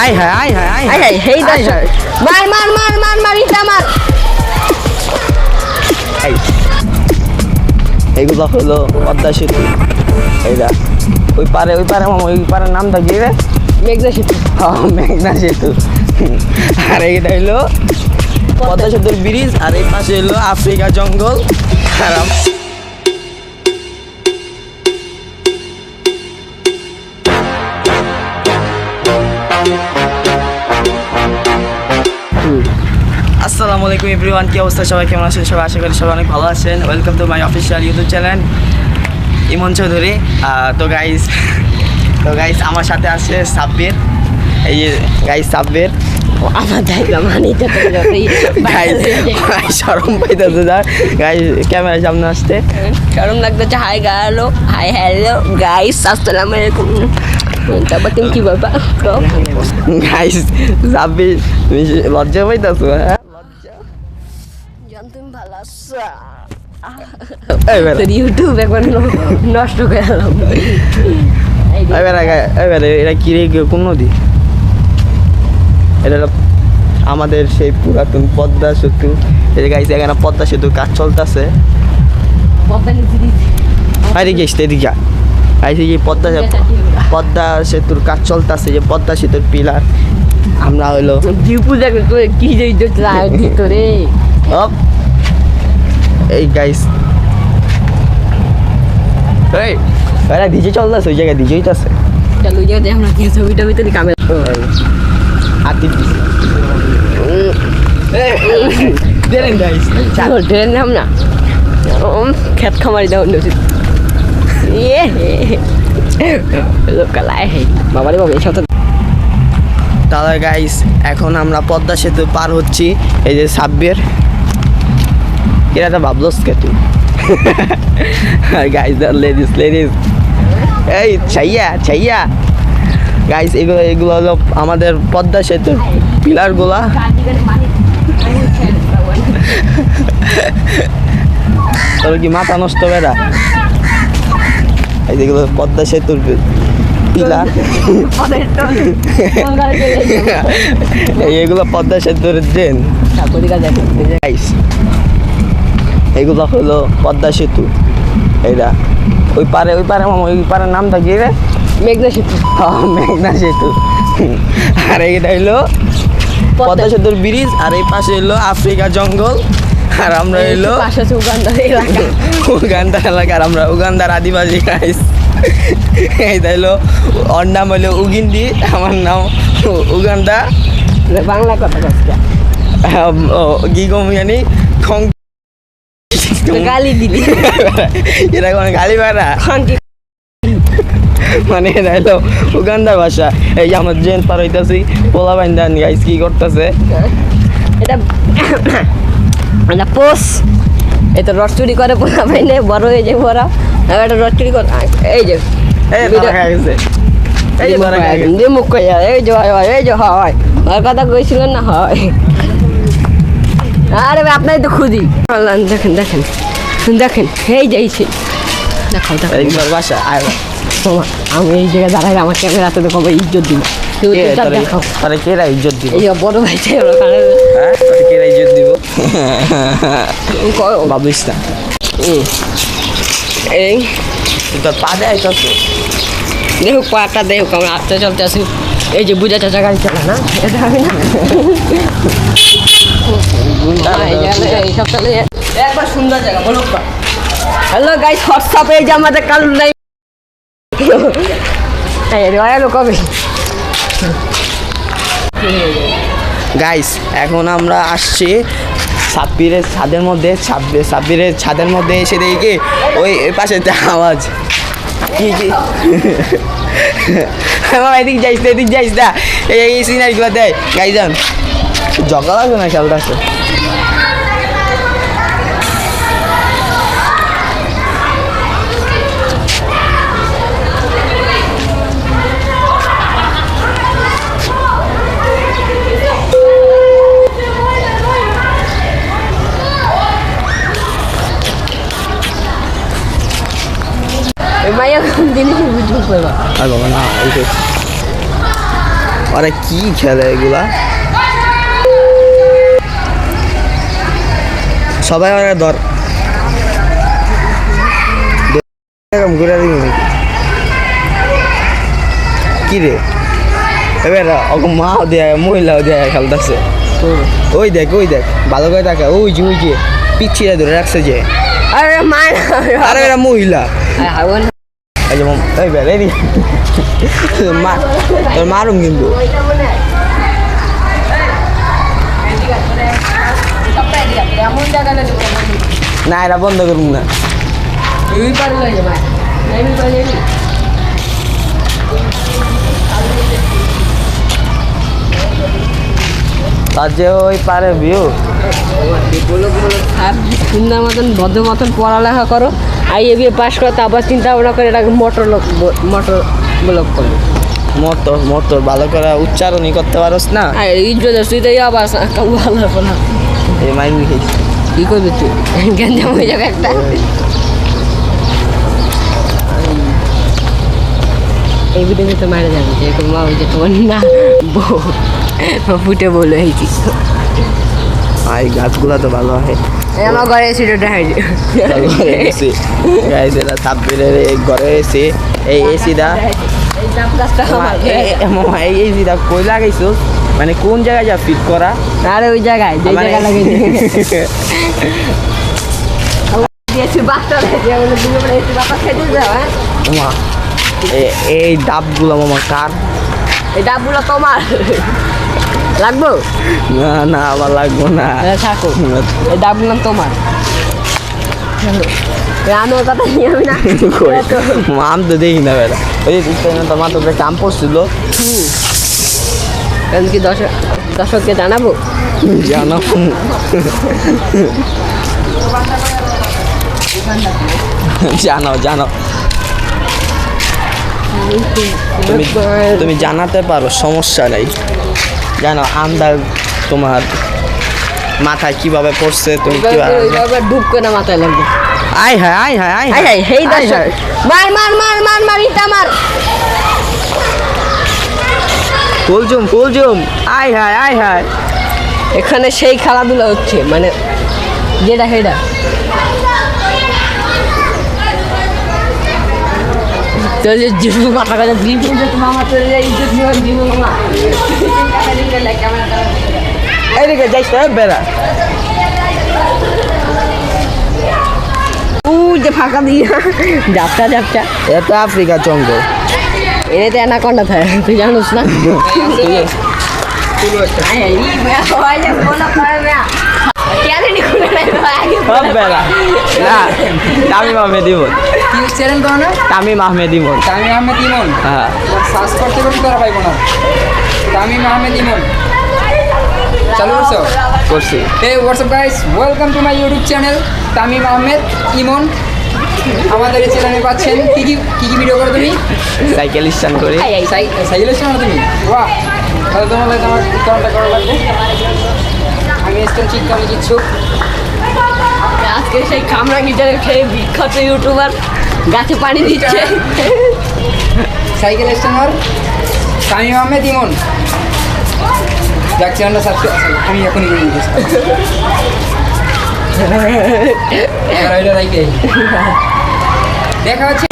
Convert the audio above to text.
আয় হায় আয় হায় I hi হেই হায়। মার মার মার মার মার ইটা মার। এই। এগুলো হলো পদ্মা সেতু। এইটা ওই পারে ওই পারে মামা ওই পারের নামটা কি রে? মেঘনা সেতু। হ্যাঁ, মেঘনা সেতু। আর এইটা হলো পদ্মা সেতুর ব্রিজ আর এই পাশে হলো আফ্রিকা জঙ্গল। আর আসসালামু আলাইকুম এভরিওয়ান কি অবস্থা? সবাই কেমন আছেন? সবাই আশা করি সবাই অনেক ভালো আছেন। Welcome to my official YouTube channel Emon Chowdhury. তো গাইস তো গাইস আমার সাথে আছে সাব্বির। এই যে গাইস সাব্বির। আমার সরম পাইতেছে ক্যামেরার সামনে আসতে। লাগতেছে হাই হাই হ্যালো গাইস আসসালামু আলাইকুম। তারপর তুমি কি বলবা? গাইস সাব্বির লজ্জা পাইতেছো হ্যাঁ? তোর ইউটিউব একবার নষ্ট করে এলাম এই যে, এই বেটা, গাই- এই বেটা, এটা কি রে কোন নদী? এটা আমাদের সেই পুরাতন পদ্মা সেতু। এই এখানে পদ্মা সেতু কাজ চলতেছে। পদ্মা। এদিকে যে সেতুর কাজ চলতেছে যে পদ্মা সেতুর পিলার। আমরা হইল দীপু দেখে কি যে ভিতরে। এই গাইস এই এরা ডিজে চলতেছে ওই জায়গায় ডিজে হইতাছে। চলো ওই জায়গাতে আমরা কি ছবিটা ভিতরে কামে হাতি দেন গাইস চলো ট্রেন নাম না খেত খামারি দাও উচিত ইয়ে লোকালায় বাবারে বাবা এই সাথে তাহলে গাইস এখন আমরা পদ্মা সেতু পার হচ্ছি এই যে সাব্বির। এরা তো ভাবলোস কে তুই গাইস লেডিস লেডিস এই ছাইয়া ছাইয়া। গাইস এগুলো এগুলো হলো আমাদের পদ্মা সেতুর পিলারগুলা তোর কি মাথা নষ্ট বেড়া? এই যেগুলো পদ্মা সেতুর পিলার এগুলো পদ্মা সেতুর ড্রেন এগুলো হলো পদ্মা সেতু। এইটা ওই পারে ওই পারে মামা ওই পারের নামটা কি রে? মেঘনা সেতু। হ্যাঁ, মেঘনা সেতু। আর এইটা হলো পদ্মা সেতুর ব্রিজ আর এই পাশে হলো আফ্রিকা জঙ্গল। আর আমরা হলো পাশে আছে উগান্ডার এলাকা। উগান্ডার এলাকার আমরা উগান্ডার আদিবাসী গাইস এইটা হলো ওর নাম হলো উগিন্দি আমার নাম উগান্ডা। বাংলা কথা কষ্ট কি কম জানি? খং গালি দিলি। এটা কোনো গালি বেড়া। খানকি মানে এটা হলো উগান্ডার ভাষা। এই যে আমরা জেন পার হইতাছি পোলা বাইন্দান গাইস কি করতেছে? এটা এটা পোষ। এটা রস চুরি করে পোড়া পাইলে বড় হয়ে যায় আর এটা রস চুরি করে এই যে। এই গেছে। এই যে মুখ কইয়া এই যে হয় হয় এই যে হয়। আর কথা কইছিলেন না হয়। আরে ভাই তো আল্লাহ, দেখেন দেখেন দেখেন এই দেখাও এই তোর আয় আমি এই জায়গায় দাঁড়াই আমার ক্যামেরাতে তো কবে ইজ্জত দিব। দেখাও। তোরে কেরা ইজ্জত দিব? এই বড় ভাই চাই হ্যাঁ? কেরা ইজ্জত দিব? ভাবিস না। এই। তোর পা দেয় তো দেখো পাটা দেখো আমি আসতে চলতে আসি এই যে বুঝা চাচা গাড়ি চালা না? এটা আমি না একবার সুন্দর জায়গা বলো হ্যালো গাইস হোয়াটসঅ্যাপ এই যে আমাদের কাল নাই। এই কবে। গাইস এখন আমরা আসছি সাব্বিরের ছাদের মধ্যে সাব্বির সাব্বিরের ছাদের মধ্যে এসে দেখি ওই পাশে আওয়াজ। কি কি? আমার এদিক যাইস না এদিক যাইস না এই সিনারিগুলো দেয় গাই যান জগা লাগবে না, খেলতে আছে? আর বাবা না আরে কি খেলে এগুলা? সবাই ওরা ধর। এরকম ঘুরে দিবি নাকি? কি রে? এবার মাও দেয় মহিলাও দেয় খেলতেছে। ওই দেখ ওই দেখ ভালো করে দেখা। ওই যে ওই যে পিছিয়ে ধরে রাখছে যে। আরে মার আরে এরা মহিলা। মম- এই বের এই মার তোর মারুম কিন্তু। না, এটা বন্ধ করুন না। তার যে ওই পারে ভিউ সুন্দর মতন ভদ্র মতন পড়ালেখা করো। আইএ বিএ পাস করো তারপর চিন্তা ভাবনা করে এটাকে মোটর লোক মোটর ব্লক করো মতো মতো ভালো করে উচ্চারণই করতে পারোস না। আর ইজ্জত তুই তো আবার ভালো না। এই মাইন কি করবি তুই? গেঞ্জাম হয়ে যাবে একটা। এই ভিডিওতে তো মারা যাবে যে মা ওই যে তোমার না বউ ফুটে বলে আর গাছগুলা তো ভালো হয়। আমার ঘরে এসে দেখাই গাইজ এটা তাপবিরের এই ঘরে এসি এই এসিটা এই এসিটা কই লাগাইছো? মানে কোন জায়গায় যা ফিট করা? আরে ওই জায়গায় যে আমার জায়গা এই- দিয়েছি। বাচ্চা লাগে বলে দুটো বলে এসে বাচ্চা খেতে যাও হ্যাঁ? এই ডাবগুলো মামা কার? এই ডাবগুলো তোমার। লাগবো? না না আমার লাগবো না। থাকো। এই ডাবগুলো তোমার। আমি তো দেখি না ওই পড়ছিল। আমি কি দর্শক দর্শককে জানাব? জানো জানো জানো তুমি তুমি জানাতে পারো সমস্যা নেই। জানো আন্দাজ তোমার মাথায় কীভাবে পড়ছে তুমি কীভাবে ওইভাবে ডুব করে মাথায় লাগবে। আয় হায় আয় হায় আয় আই হাই হেই দর্শক মার মার মার মার মার ইটা মার। ফুলজুম ফুলজুম আয় হায় আয় হায়। এখানে সেই খেলাধুলা হচ্ছে মানে যেটা সেটা। তো যে জীবন কথা কথা জীবন আমার চলে যায় ইজ্জত জীবন জীবন আমার এদিকে যাইস বেড়া যে ফাঁকা দিয়ে যাপটা যাপটা এটা আফ্রিকা জঙ্গল। এনে তো অ্যানাকন্ডা থাকে তুই জানোস না? তামিম আহমেদ ইমন। কি চ্যানেল করো না তামিম আহমেদ ইমন। তামিম আহমেদ ইমন? হ্যাঁ। সার্চ করতে করতে তারা পাইব না। তামিম আহমেদ ইমন। চালু করছ? করছি। Hey WhatsApp guys welcome to my YouTube channel Tamim Ahmed Emon. আমাদের এই চ্যানেলে পাচ্ছেন কি কি কি কি ভিডিও করো তুমি? সাইকেল স্ট্যান্ড করি সাইকেলের শোনো তুমি। বাহ। তাহলে তোমার আমার করা লাগবে আমি ঠিক আমি কিচ্ছু আজকে সেই কামরা গিটারে খেয়ে বিখ্যাত ইউটিউবার গাছে পানি দিচ্ছে। সাইকেল স্ট্যান্ডার তামিম আহমেদ, ইমন। যাক, চ্যানেলটা সাবস্ক্রাইব আমি এখনই। দেখা হচ্ছে।